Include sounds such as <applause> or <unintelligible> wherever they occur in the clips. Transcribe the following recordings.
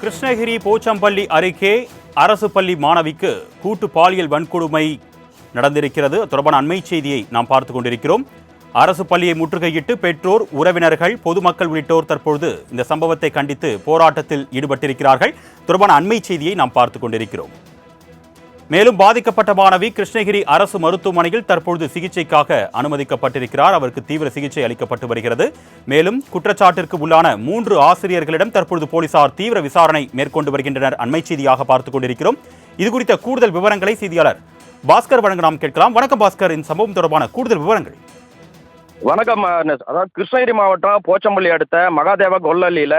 கிருஷ்ணகிரி போச்சம்பள்ளி அருகே அரசு பள்ளி மாணவிக்கு கூட்டு பாலியல் வன்கொடுமை நடந்திருக்கிறது. தொடர்பான அண்மை செய்தியை நாம் பார்த்து கொண்டிருக்கிறோம். அரசு பள்ளியை முற்றுகையிட்டு பெற்றோர் உறவினர்கள் பொதுமக்கள் உள்ளிட்டோர் தற்பொழுது இந்த சம்பவத்தை கண்டித்து போராட்டத்தில் ஈடுபட்டிருக்கிறார்கள். தொடர்பான அண்மை செய்தியை நாம் பார்த்து கொண்டிருக்கிறோம். மேலும் பாதிக்கப்பட்ட மாணவி கிருஷ்ணகிரி அரசு மருத்துவமனையில் தற்பொழுது சிகிச்சைக்காக அனுமதிக்கப்பட்டிருக்கிறார். அவருக்கு தீவிர சிகிச்சை அளிக்கப்பட்டு வருகிறது. மேலும் குற்றச்சாட்டிற்கு உள்ளான மூன்று ஆசிரியர்களிடம் தற்பொழுது போலீசார் தீவிர விசாரணை மேற்கொண்டு வருகின்றனர். அண்மை செய்தியாக பார்த்துக் கொண்டிருக்கிறோம். இது குறித்த கூடுதல் விவரங்களை செய்தியாளர் பாஸ்கர் வழங்க நாம் கேட்கலாம். வணக்கம் பாஸ்கர். இந்த சம்பவம் தொடர்பான கூடுதல் விவரங்கள். வணக்கம் அதாவது கிருஷ்ணகிரி மாவட்டம் போச்சம்பள்ளி அடுத்த மகாதேவா கொல்லலியில்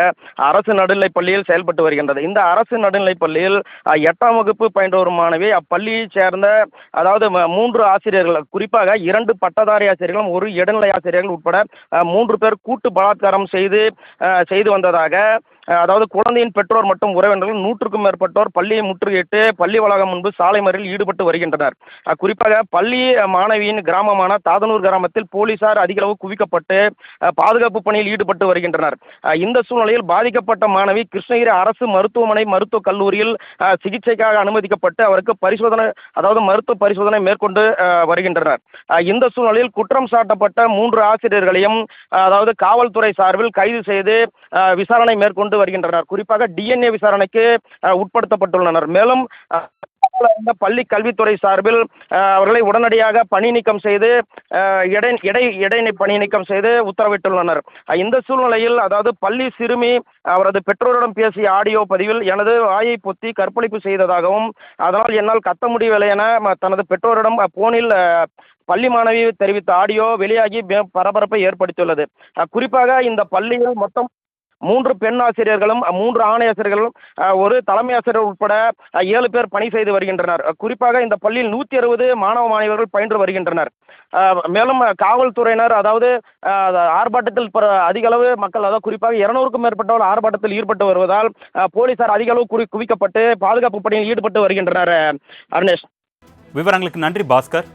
அரசு நடுநிலைப் பள்ளியில் செயல்பட்டு வருகின்றது. இந்த அரசு நடுநிலைப் பள்ளியில் எட்டாம் வகுப்பு பயின்ற ஒரு மாணவி அப்பள்ளியைச் சேர்ந்த அதாவது ம- மூன்று ஆசிரியர்கள் குறிப்பாக இரண்டு பட்டதாரி ஆசிரியர்களும் ஒரு இடைநிலை ஆசிரியர்கள் உட்பட மூன்று பேர் கூட்டு பலாத்காரம் செய்து செய்து வந்ததாக அதாவது குழந்தையின் பெற்றோர் மற்றும் உறவினர்கள் நூற்றுக்கும் மேற்பட்டோர் பள்ளியை முற்றுகையிட்டு பள்ளி வளாகம் முன்பு சாலை மறியலில் ஈடுபட்டு வருகின்றனர். குறிப்பாக பள்ளி மாணவியின் கிராமமான தாதனூர் கிராமத்தில் போலீசார் அதிகளவு குவிக்கப்பட்டு பாதுகாப்பு பணியில் ஈடுபட்டு வருகின்றனர். இந்த சூழ்நிலையில் பாதிக்கப்பட்ட மாணவி கிருஷ்ணகிரி அரசு மருத்துவமனை மருத்துவக் கல்லூரியில் சிகிச்சைக்காக அனுமதிக்கப்பட்டு அவருக்கு பரிசோதனை அதாவது மருத்துவ பரிசோதனை மேற்கொண்டு வருகின்றனர். இந்த சூழ்நிலையில் குற்றம் சாட்டப்பட்ட மூன்று ஆசிரியர்களையும் அதாவது காவல்துறை சார்பில் கைது செய்து விசாரணை மேற்கொண்டு வருகின்றனர். குறிப்பாக டிஎன்ஏ விசாரணைக்கு உட்படுத்தப்பட்டுள்ளனர். மேலும் <unintelligible> பள்ளி கல்வித்துறை சார்பில் அவர்களை உடனடியாக பணி நீக்கம் செய்து இடை இடை பணி நீக்கம் செய்து உத்தரவிட்டுள்ளனர். இந்த சூழ்நிலையில் அதாவது பள்ளி சிறுமி அவரது பெற்றோரிடம் பேசிய ஆடியோ பதிவில் எனது வாயை பொத்தி கற்பழிப்பு செய்ததாகவும் அதனால் என்னால் கத்த முடியவில்லை என தனது பெற்றோரிடம் போனில் பள்ளி மாணவி தெரிவித்த ஆடியோ வெளியாகி பரபரப்பை ஏற்படுத்தியுள்ளது. குறிப்பாக இந்த பள்ளியில் மொத்தம் மூன்று பெண் ஆசிரியர்களும் மூன்று ஆணையாசிரியர்களும் ஒரு தலைமை ஆசிரியர் உட்பட ஏழு பேர் பணி செய்து வருகின்றனர். குறிப்பாக இந்த பள்ளியில் நூற்றி அறுபது மாணவ மாணவர்கள் பயின்று வருகின்றனர். மேலும் காவல்துறையினர் அதாவது ஆர்ப்பாட்டத்தில் அதிக அளவு மக்கள் அதாவது குறிப்பாக இருநூறுக்கும் மேற்பட்டவர்கள் ஆர்ப்பாட்டத்தில் ஈடுபட்டு வருவதால் போலீசார் அதிக அளவு குறி குவிக்கப்பட்டு பாதுகாப்பு பணியில் ஈடுபட்டு வருகின்றனர் அருணேஷ். விவரங்களுக்கு நன்றி பாஸ்கர்.